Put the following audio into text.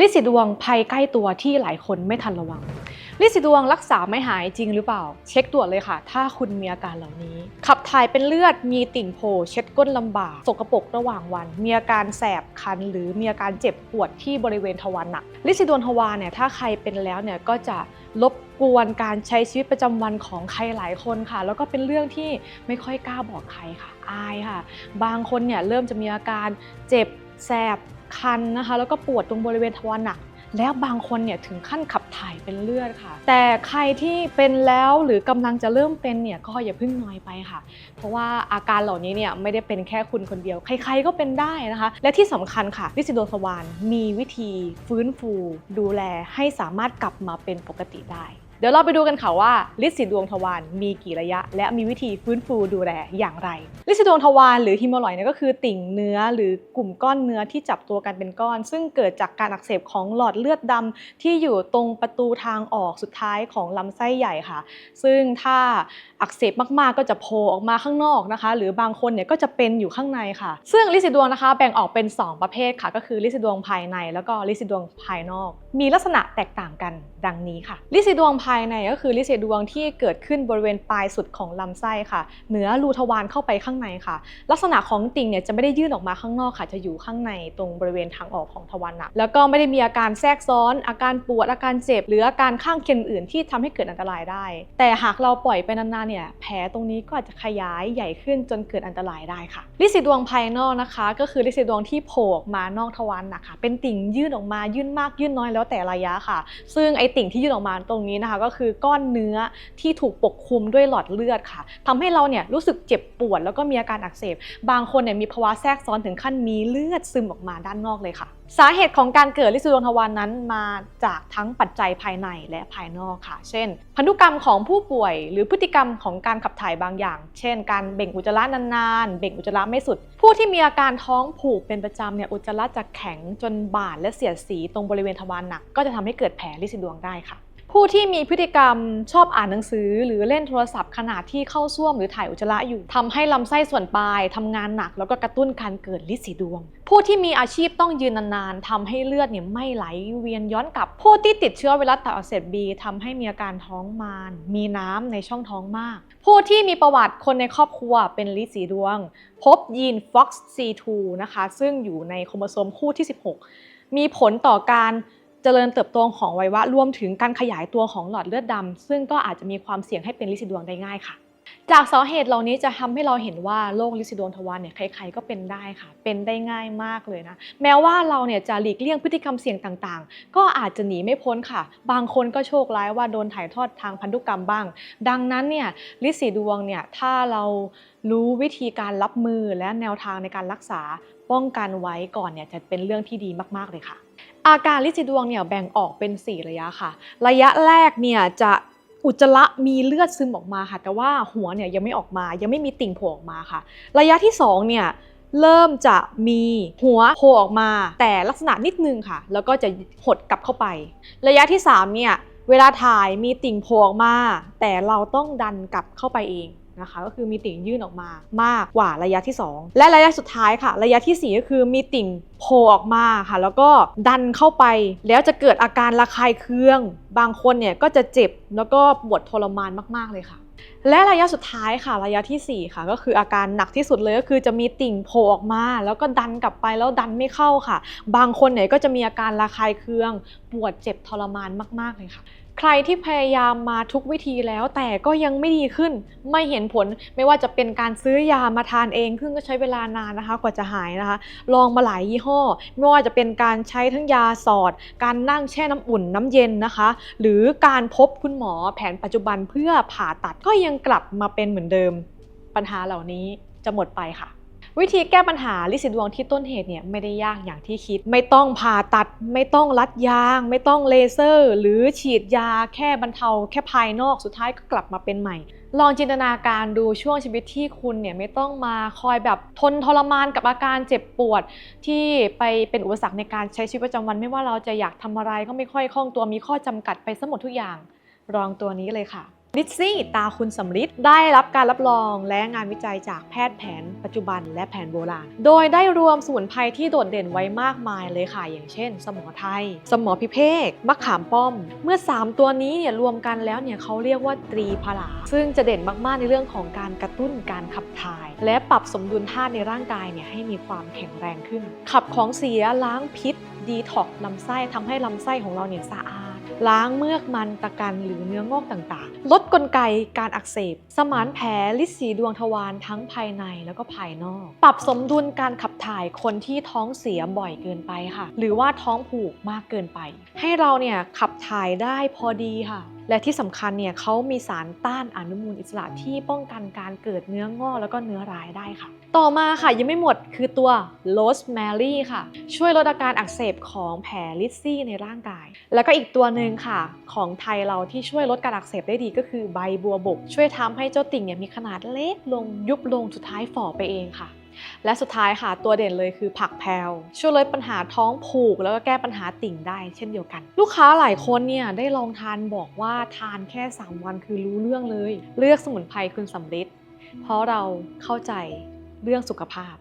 ลินสีดวงภัยใกล้ตัวที่หลายคนไม่ทันระวัง ลินสีดวงรักษาไม่หายจริงหรือเปล่า เช็คตรวจเลยค่ะ ถ้าคุณมีอาการเหล่านี้ ขับถ่ายเป็นเลือดมีติ่งโผล่เช็ดก้นลำบากสกปรกระหว่างวัน มีอาการแสบคัน หรือมีอาการเจ็บปวดที่บริเวณทวารหนัก ลินสีดวงทวารเนี่ยถ้าใครเป็นแล้วเนี่ยก็จะรบกวนการใช้ชีวิตประจำวันของใครหลายคนค่ะ แล้วก็เป็นเรื่องที่ไม่ค่อยกล้าบอกใครค่ะ อายค่ะ บางคนเนี่ยเริ่มจะมีอาการเจ็บแสบ คันนะคะ แล้วก็ปวดตรงบริเวณทวารหนัก แล้วบางคนเนี่ยถึงขั้นขับถ่ายเป็นเลือดค่ะ แต่ใครที่เป็นแล้วหรือกำลังจะเริ่มเป็นเนี่ยก็อย่าเพิ่งน้อยไปค่ะ เพราะว่าอาการเหล่านี้เนี่ยไม่ได้เป็นแค่คุณคนเดียว ใครๆก็เป็นได้นะคะ และที่สำคัญค่ะลิซิโดสวานมีวิธีฟื้นฟู ดูแลให้สามารถกลับมาเป็นปกติได้ เดี๋ยวเราไปดูกันค่ะว่าลิซิดวงทวารมีกี่ระยะ และมีวิธีฟื้นฟูดูแลอย่างไร ลิซิดวงทวารหรือฮิโมลอยเนี่ยก็คือติ่งเนื้อหรือกลุ่มก้อนเนื้อที่จับตัวกันเป็นก้อน ซึ่งเกิดจากการอักเสบของหลอดเลือดดำที่อยู่ตรงประตูทางออกสุดท้ายของลำไส้ใหญ่ค่ะ ซึ่งถ้าอักเสบมากๆก็จะโผล่ออกมาข้างนอกนะคะ หรือบางคนเนี่ยก็จะเป็นอยู่ข้างในค่ะ ซึ่งลิซิดวงนะคะแบ่งออกเป็น 2 ประเภทค่ะ ก็คือลิซิดวงภายใน แล้วก็ลิซิดวงภายนอกมีลักษณะแตกต่างกันดังนี้ค่ะลิซิดวงภายในก็คือลิซิดวงที่เกิดขึ้นบริเวณปลายสุดของลำไส้ค่ะ เหนือรูทวารเข้าไปข้างในค่ะ ลักษณะของติ่งเนี่ยจะไม่ได้ยื่นออกมาข้างนอกค่ะ จะอยู่ข้างในตรงบริเวณทางออกของทวารหนัก แล้วก็ไม่ได้มีอาการแทรกซ้อน อาการปวดอาการเจ็บ หรืออาการข้างเคียงอื่นที่ทำให้เกิดอันตรายได้ แต่หากเราปล่อยไปนานๆเนี่ยแผลตรงนี้ก็อาจจะขยายใหญ่ขึ้นจนเกิดอันตรายได้ค่ะลิซิดวงภายนอกนะคะ ก็คือลิซิดวงที่โผล่ออกมานอกทวารหนักค่ะ เป็นติ่งยื่นออกมายื่นมากยื่นน้อยแล้วแต่ระยะค่ะ ซึ่งไอติ่งที่ยื่นออกมาตรงนี้นะคะ ก็คือก้อนเนื้อที่ถูกปกคลุมด้วยหลอดเลือดค่ะทำให้เราเนี่ยรู้สึกเจ็บปวดแล้วก็มีอาการอักเสบ บางคนเนี่ยมีภาวะแทรกซ้อนถึงขั้นมีเลือดซึมออกมาด้านนอกเลยค่ะ สาเหตุของการเกิดลิซิดวงทวารนั้นมาจากทั้งปัจจัยภายในและภายนอกค่ะ เช่น พันธุกรรมของผู้ป่วย หรือพฤติกรรมของการขับถ่ายบางอย่าง เช่น การเบ่งอุจจาระนานๆ เบ่งอุจจาระไม่สุด ผู้ที่มีอาการท้องผูกเป็นประจำเนี่ยอุจจาระจะแข็งจนบาดและเสียดสีตรงบริเวณทวารหนัก ก็จะทำให้เกิดแผลลิซิดวงได้ค่ะ ผู้ที่มีพฤติกรรมชอบอ่านหนังสือ หรือเล่นโทรศัพท์ขณะที่เข้าส้วมหรือถ่ายอุจจาระอยู่ทำให้ลำไส้ส่วนปลายทำงานหนัก แล้วก็กระตุ้นการเกิดลิสีดวง ผู้ที่มีอาชีพต้องยืนนานๆทำให้เลือดเนี่ยไม่ไหลเวียนย้อนกลับ ผู้ที่ติดเชื้อไวรัสตับอักเสบบีทำให้มีอาการท้องมาน มีน้ำในช่องท้องมาก ผู้ที่มีประวัติคนในครอบครัวเป็นลิสีดวง พบยีน FOXC2 นะคะซึ่งอยู่ในโครโมโซมคู่ที่ 16 มีผลต่อการ เจริญเติบโตของอวัยวะรวมถึงการขยายตัวของหลอดเลือดดำซึ่งก็อาจจะมีความเสี่ยงให้เป็นลินสีดวงได้ง่ายค่ะ จากสาเหตุเหล่านี้จะทำให้เราเห็นว่าโรคลินสีดวงทวารเนี่ยใครๆก็เป็นได้ค่ะ เป็นได้ง่ายมากเลยนะ แม้ว่าเราเนี่ยจะหลีกเลี่ยงพฤติกรรมเสี่ยงต่างๆ ก็อาจจะหนีไม่พ้นค่ะ บางคนก็โชคร้ายว่าโดนถ่ายทอดทางพันธุกรรมบ้าง ดังนั้นเนี่ยลินสีดวงเนี่ยถ้าเรารู้วิธีการรับมือและแนวทางในการรักษาป้องกันไว้ก่อนเนี่ยจะเป็นเรื่องที่ดีมากๆเลยค่ะ อาการลินสีดวงเนี่ยแบ่งออกเป็น 4 ระยะค่ะ ระยะแรกเนี่ยจะอุจจาระมีเลือดซึมออกมาค่ะแต่ว่าหัวเนี่ยยังไม่ออกมายังไม่มีติ่งโผล่ออกมาค่ะ ระยะที่2เนี่ยเริ่มจะมีหัวโผล่ออกมา แต่ลักษณะนิดนึงค่ะ แล้วก็จะหดกลับเข้าไป ระยะที่3เนี่ยเวลาถ่ายมีติ่งโผล่ออกมา แต่เราต้องดันกลับเข้าไปเอง นะคะ ก็คือมีติ่งยื่นออกมามากกว่าระยะที่ 2 และระยะสุดท้ายค่ะ ระยะทีสี่ 4 ก็คือมีติ่งโผล่ออกมาค่ะ แล้วก็ดันเข้าไป แล้วจะเกิดอาการระคายเคือง บางคนเนี่ยก็จะเจ็บแล้วก็ปวดทรมานมากๆเลยค่ะและระยะสุดท้ายค่ะระยะทีสี่ 4 ค่ะ ก็คืออาการหนักที่สุดเลยก็คือจะมีติ่งโผล่ออกมา แล้วก็ดันกลับไปแล้วดันไม่เข้าค่ะ บางคนเนี่ยก็จะมีอาการระคายเคือง ปวดเจ็บทรมานมาก ๆ เลยค่ะ ใครที่พยายามมาทุกวิธีแล้ว แต่ก็ยังไม่ดีขึ้นไม่เห็นผลไม่ว่าจะเป็นการซื้อยามาทานเองซึ่งก็ใช้เวลานานนะคะ กว่าจะหายนะคะ ลองมาหลายยี่ห้อ ไม่ว่าจะเป็นการใช้ทั้งยาสอด การนั่งแช่น้ำอุ่นน้ำเย็นนะคะ หรือการพบคุณหมอแผนปัจจุบันเพื่อผ่าตัดก็ยังกลับมาเป็นเหมือนเดิม ปัญหาเหล่านี้จะหมดไปค่ะ วิธีแก้ปัญหาลิสิดวงที่ต้นเหตุเนี่ยไม่ได้ยากอย่างที่คิด ไม่ต้องผ่าตัด ไม่ต้องรัดยาง ไม่ต้องเลเซอร์ หรือฉีดยาแค่บรรเทา แค่ภายนอกสุดท้ายก็กลับมาเป็นใหม่ ลองจินตนาการดูช่วงชีวิตที่คุณเนี่ยไม่ต้องมาคอยแบบทนทรมานกับอาการเจ็บปวด ที่ไปเป็นอุปสรรคในการใช้ชีวิตประจำวัน ไม่ว่าเราจะอยากทำอะไรก็ไม่ค่อยคล่องตัวมีข้อจำกัดไปซะหมดทุกอย่าง ลองตัวนี้เลยค่ะ ลิซซี่ตาคุณสำริดได้รับการรับรองและงานวิจัยจากแพทย์แผนปัจจุบันและแผนโบราณ โดยได้รวมสมุนไพรที่โดดเด่นไว้มากมายเลยค่ะ อย่างเช่น สมอไทย สมอพิเภกมะขามป้อม เมื่อ 3 ตัวนี้เนี่ยรวมกันแล้วเนี่ยเขาเรียกว่าตรีพลา ซึ่งจะเด่นมากๆในเรื่องของการกระตุ้นการขับถ่าย และปรับสมดุลธาตุในร่างกายเนี่ยให้มีความแข็งแรงขึ้น ขับของเสียล้างพิษดีท็อกลำไส้ทำให้ลำไส้ของเราเนี่ยสะอาด ล้างเมือกมันตะกันหรือเนื้องอกต่างๆ ลดกลไกการอักเสบ สมานแผลลิสีดวงทวารทั้งภายในแล้วก็ภายนอก ปรับสมดุลการขับถ่ายคนที่ท้องเสียบ่อยเกินไปค่ะ หรือว่าท้องผูกมากเกินไป ให้เราเนี่ยขับถ่ายได้พอดีค่ะ และที่สำคัญเนี่ยเขามีสารต้านอนุมูลอิสระที่ป้องกันการเกิดเนื้องอกแล้วก็เนื้อร้ายได้ค่ะ ต่อมาค่ะยังไม่หมดคือตัวโรสแมรี่ค่ะ ช่วยลดอาการอักเสบของแผลลิซซี่ในร่างกาย แล้วก็อีกตัวหนึ่งค่ะ ของไทยเราที่ช่วยลดการอักเสบได้ดีก็คือใบบัวบก ช่วยทำให้เจ้าติ่งเนี่ยมีขนาดเล็กลงยุบลงสุดท้ายฝ่อไปเองค่ะ และสุดท้ายค่ะตัวเด่นเลยคือผักแพลวช่วยลดปัญหาท้องผูก แล้วก็แก้ปัญหาติ่งได้เช่นเดียวกัน ลูกค้าหลายคนเนี่ยได้ลองทานบอกว่าทานแค่ 3 วันคือรู้เรื่องเลย เลือกสมุนไพรคุณสำลิดเพราะเราเข้าใจเรื่องสุขภาพ